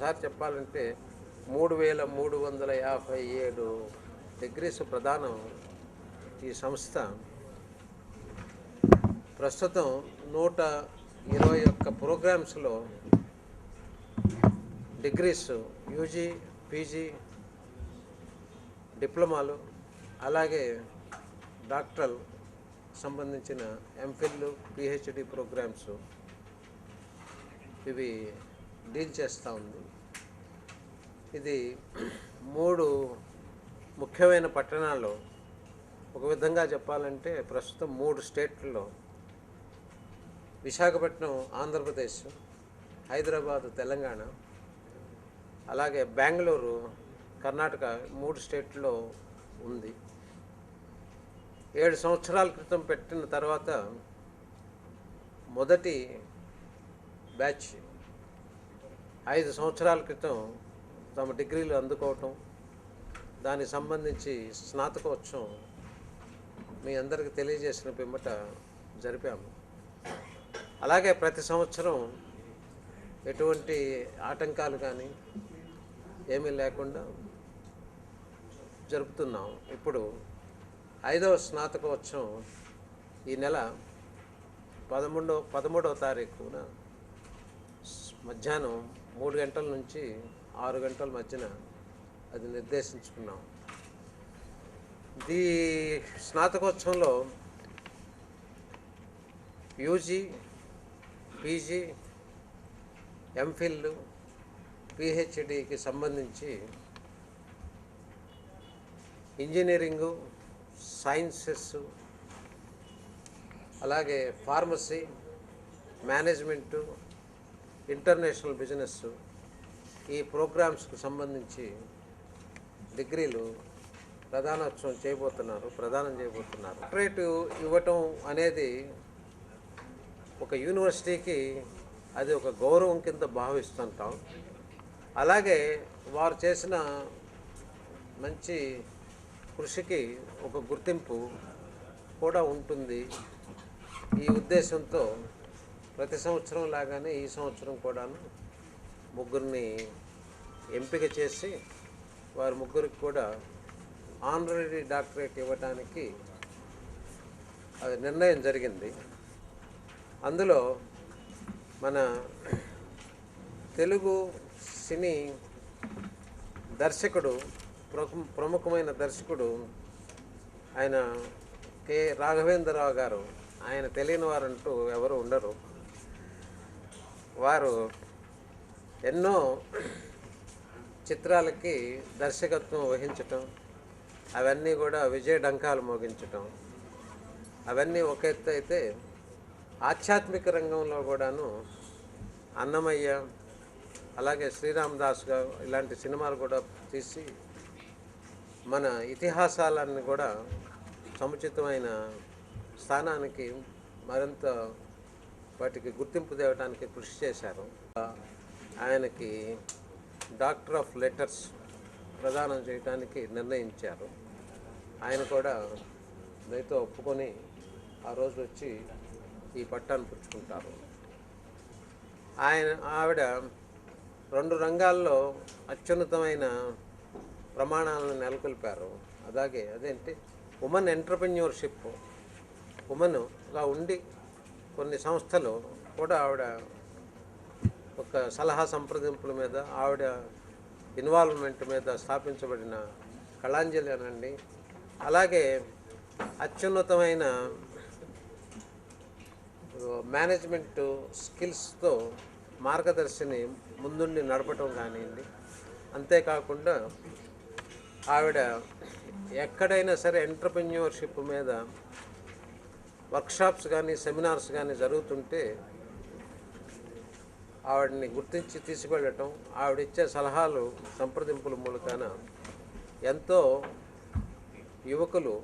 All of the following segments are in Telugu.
ఒక్కసారి చెప్పాలంటే మూడు వేల మూడు వందల యాభై ఏడు డిగ్రీస్ ప్రధానం ఈ సంస్థ. ప్రస్తుతం నూట ఇరవై ఒక్క ప్రోగ్రామ్స్లో డిగ్రీస్ యూజీ పీజీ డిప్లొమాలు అలాగే డాక్టరల్ సంబంధించిన ఎంఫిల్ పిహెచ్డి ప్రోగ్రామ్స్. ఇవి డీల్ చేస్తూ ఉంది. ఇది మూడు ముఖ్యమైన పట్టణాల్లో ఒక విధంగా చెప్పాలంటే ప్రస్తుతం మూడు స్టేట్లలో విశాఖపట్నం ఆంధ్రప్రదేశ్ హైదరాబాద్ తెలంగాణ అలాగే బెంగళూరు కర్ణాటక మూడు స్టేట్లో ఉంది. ఏడు సంవత్సరాల క్రితం పెట్టిన తర్వాత మొదటి బ్యాచ్ ఐదు సంవత్సరాల క్రితం తమ డిగ్రీలు అందుకోవటం దానికి సంబంధించి స్నాతకోత్సవం మీ అందరికీ తెలియజేసిన పిమ్మట జరిపాము. అలాగే ప్రతి సంవత్సరం ఎటువంటి ఆటంకాలు కానీ ఏమీ లేకుండా జరుపుతున్నాం ఇప్పుడు ఐదవ స్నాతకోత్సవం ఈ నెల పదమూడవ పదమూడవ తారీఖున మధ్యాహ్నం మూడు గంటల నుంచి ఆరు గంటల మధ్యన అది నిర్దేశించుకున్నాం. దీ స్నాతకోత్సవంలో యూజీ పీజీ ఎంఫిల్ పిహెచ్డికి సంబంధించి ఇంజనీరింగు సైన్సెస్ అలాగే ఫార్మసీ మేనేజ్మెంటు ఇంటర్నేషనల్ బిజినెస్ ఈ ప్రోగ్రామ్స్కు సంబంధించి డిగ్రీలు ప్రధానోత్సవం చేయబోతున్నారు ప్రదానం చేయబోతున్నారు. డాక్టరేట్ ఇవ్వటం అనేది ఒక యూనివర్సిటీకి అది ఒక గౌరవం కింద భావిస్తుంటాం. అలాగే వారు చేసిన మంచి కృషికి ఒక గుర్తింపు కూడా ఉంటుంది. ఈ ఉద్దేశంతో ప్రతి సంవత్సరం లాగానే ఈ సంవత్సరం కూడాను ముగ్గురిని ఎంపిక చేసి వారి ముగ్గురికి కూడా ఆనరీ డాక్టరేట్ ఇవ్వడానికి అది నిర్ణయం జరిగింది. అందులో మన తెలుగు సినీ దర్శకుడు ప్రము- ప్రముఖమైన దర్శకుడు ఆయన కె రాఘవేంద్రరావు గారు ఆయన తెలియని వారంటూ ఎవరు ఉండరు. వారు ఎన్నో చిత్రాలకి దర్శకత్వం వహించటం అవన్నీ కూడా విజయ డంకాలు మోగించటం అవన్నీ ఒక ఎత్తు అయితే ఆధ్యాత్మిక రంగంలో కూడాను అన్నమయ్య అలాగే శ్రీరామదాస్ గారు ఇలాంటి సినిమాలు కూడా తీసి మన ఇతిహాసాలన్నీ కూడా సముచితమైన స్థానానికి మరింత వాటికి గుర్తింపు తేవడానికి కృషి చేశారు. ఆయనకి డాక్టర్ ఆఫ్ లెటర్స్ ప్రదానం చేయడానికి నిర్ణయించారు. ఆయన కూడా దయతో ఒప్పుకొని ఆ రోజు వచ్చి ఈ పట్టాన్ని పుచ్చుకుంటారు. ఆయన ఆవిడ రెండు రంగాల్లో అత్యున్నతమైన ప్రమాణాలను నెలకొల్పారు. అలాగే అదేంటి? Women entrepreneurship. ఉమెన్గా ఉండి కొన్ని సంస్థలు కూడా ఆవిడ ఒక సలహా సంప్రదింపుల మీద ఆవిడ ఇన్వాల్వ్మెంట్ మీద స్థాపించబడిన కళాంజలి అనండి. అలాగే అత్యున్నతమైన మేనేజ్మెంట్ స్కిల్స్తో మార్గదర్శిని ముందుండి నడపటం కానివ్వండి. అంతేకాకుండా ఆవిడ ఎక్కడైనా సరే ఎంటర్ప్రెన్యూర్షిప్ మీద వర్క్షాప్స్ కానీ సెమినార్స్ కానీ జరుగుతుంటే ఆవిడని గుర్తించి తీసుకెళ్ళటం ఆవిడిచ్చే సలహాలు సంప్రదింపుల మూలకాన ఎంతో యువకులు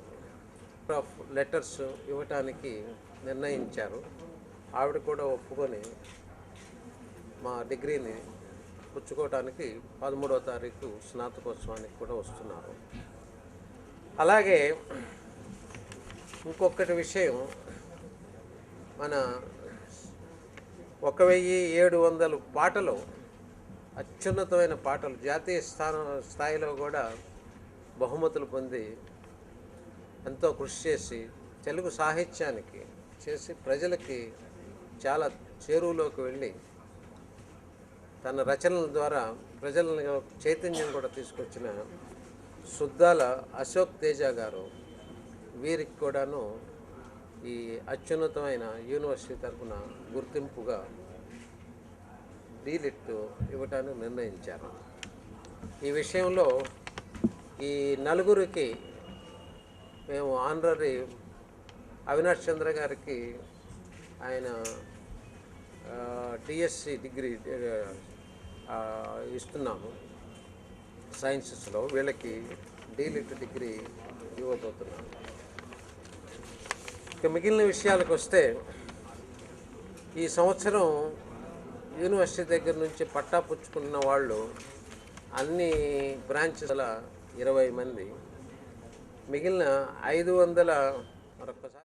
ఆఫ్ లెటర్స్ ఇవ్వటానికి నిర్ణయించారు. ఆవిడ కూడా ఒప్పుకొని మా డిగ్రీని పుచ్చుకోవటానికి పదమూడవ తారీఖు స్నాతకోత్సవానికి కూడా వస్తున్నారు. అలాగే ఇంకొకటి విషయం. మన ఒక వెయ్యి ఏడు వందలు పాటలు అత్యున్నతమైన పాటలు జాతీయ స్థానం స్థాయిలో కూడా బహుమతులు పొంది ఎంతో కృషి చేసి తెలుగు సాహిత్యానికి చేసి ప్రజలకి చాలా చేరువలోకి వెళ్ళి తన రచనల ద్వారా ప్రజలను చైతన్యం కూడా తీసుకొచ్చిన సుద్దాల అశోక్ తేజ గారు వీరికి కూడాను ఈ అత్యున్నతమైన యూనివర్సిటీ తరఫున గుర్తింపుగా డీలిట్ ఇవ్వటానికి నిర్ణయించారు. ఈ విషయంలో ఈ నలుగురికి మేము ఆనరీ అవినాష్ చంద్ర గారికి ఆయన డిఎస్సి డిగ్రీ ఇస్తున్నాము. సైన్సెస్లో వీళ్ళకి డీలిట్ డిగ్రీ ఇవ్వబోతున్నాము. ఇక మిగిలిన విషయాలకు వస్తే ఈ సంవత్సరం యూనివర్సిటీ దగ్గర నుంచి పట్టా పుచ్చుకున్న వాళ్ళు అన్ని బ్రాంచెస్ల ఇరవై మంది. మిగిలిన ఐదు వందల మరొకసారి